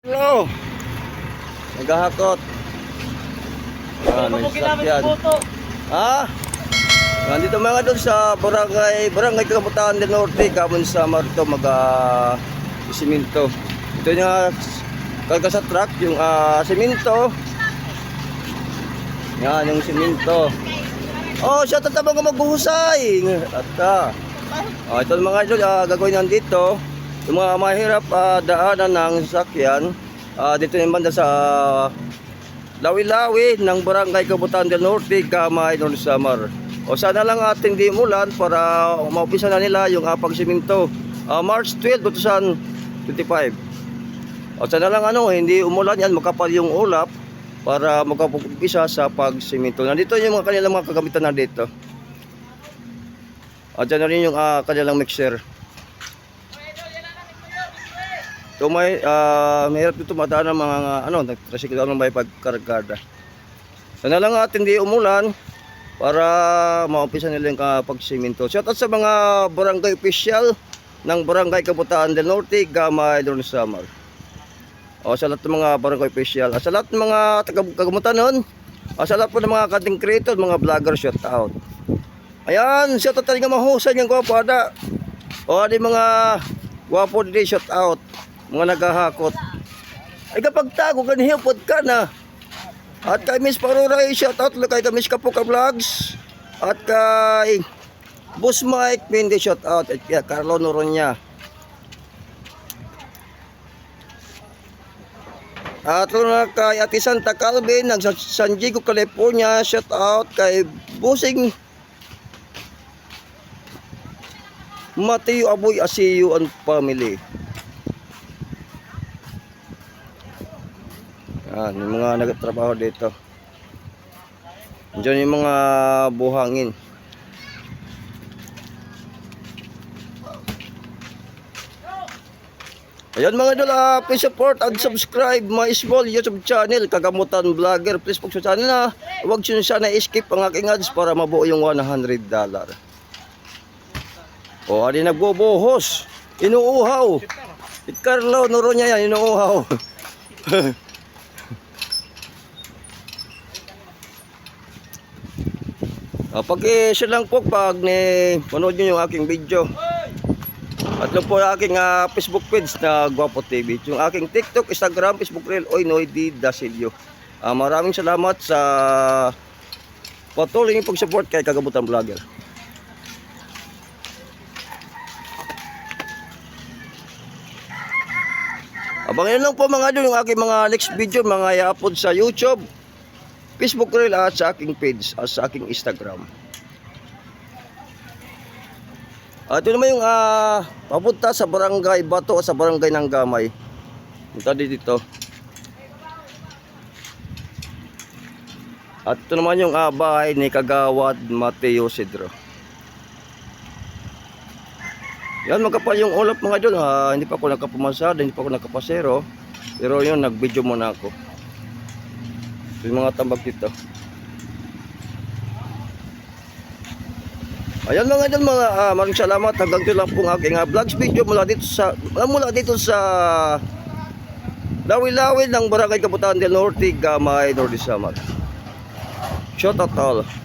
Hello. Naghahakot. Ah, may sakyan. Ha? Nandito mga doon sa barangay, barangay Kabutaan del Norte, Kamon sa Marto, mag uh, siminto. Ito yung uh, karga sa truck, yung ah, siminto. Yan, yung siminto. Oh, siya tatabang ka magbuhusay. At ah. Oh, ito mga idol, ah, gagawin nandito. Yung mga mahirap ah, daanan ng sasakyan, ah, dito yung banda sa Lawi-Lawi ng Barangay Kabutan del Norte, Gamay, North Samar. O sana lang ating di umulan para maumpisa na nila yung uh, pagsiminto. Ah, March 12, 2025. O sana lang ano, hindi umulan yan, makapal yung ulap para makapumpisa sa pagsiminto. Nandito yung mga kanilang mga kagamitan na dito. At dyan na rin yung ah, kanilang mixer. So may uh, mahirap dito madaan ng mga ano, nagtrasiklo ng may pagkargada. Sana lang at hindi umulan para maumpisa nila yung uh, pagsiminto. Shout out sa mga barangay official ng Barangay Kabutaan del Norte, Gamay, Lorne Samar. O sa lahat ng mga barangay official, at sa lahat ng mga taga-kagamutan nun, o sa lahat po ng mga content creator, mga vlogger, shout out. Ayan, shout out talaga mahusay yung gwapo ada. O di mga gwapo din shout out mga naghahakot. Ay kapag tago ka nihipot ka na. At kay Miss Paruray, shout out lang kay Miss Kapuka Vlogs. At kay Boss Mike, Pindi shout out. At kay Carlo Noronya. At na kay Ate Santa Calvin, ng San Diego, California. Shout out kay Busing Mateo Aboy Asiyo and family. Yan, yung mga nagtatrabaho dito. Diyan yung mga buhangin. Ayan mga idol, ah, please support and subscribe my small YouTube channel, Kagamutan Vlogger. Please po sa channel na huwag siyo sana skip ang aking ads para mabuo yung 100 dollar. O, ali nagbubuhos. Inuuhaw. Si Carlo, nuro niya yan, inuuhaw. Ah, pag eh, share lang po pag ni manood nyo yung aking video. At lang po yung aking ah, Facebook page na Guapo TV. Yung aking TikTok, Instagram, Facebook Reel, Oy Noy Di Dasilio. Ah, maraming salamat sa patuloy yung pag-support kay Kagabutan Vlogger. Abangan lang po mga idol yung aking mga next video, mga i-upload sa YouTube, Facebook Reel at sa aking page at sa aking Instagram. At ito naman yung ah, papunta sa barangay Bato sa barangay ng Gamay. Punta dito. At ito naman yung ah, bahay ni Kagawad Mateo Cedro. Yan magkapal yung ulap mga idol. ah, hindi pa ako nakapumasada, hindi pa ako nakapasero. Pero yun, nag-video muna ako. Yung mga tambak dito. Ayan mga idol, mga ah, maraming salamat. Hanggang dito lang po ang aking ah, vlogs video mula dito sa mula dito sa Lawi-Lawi ng Barangay Kabutaan del Norte, Gamay, Norte Samar. Shout out all.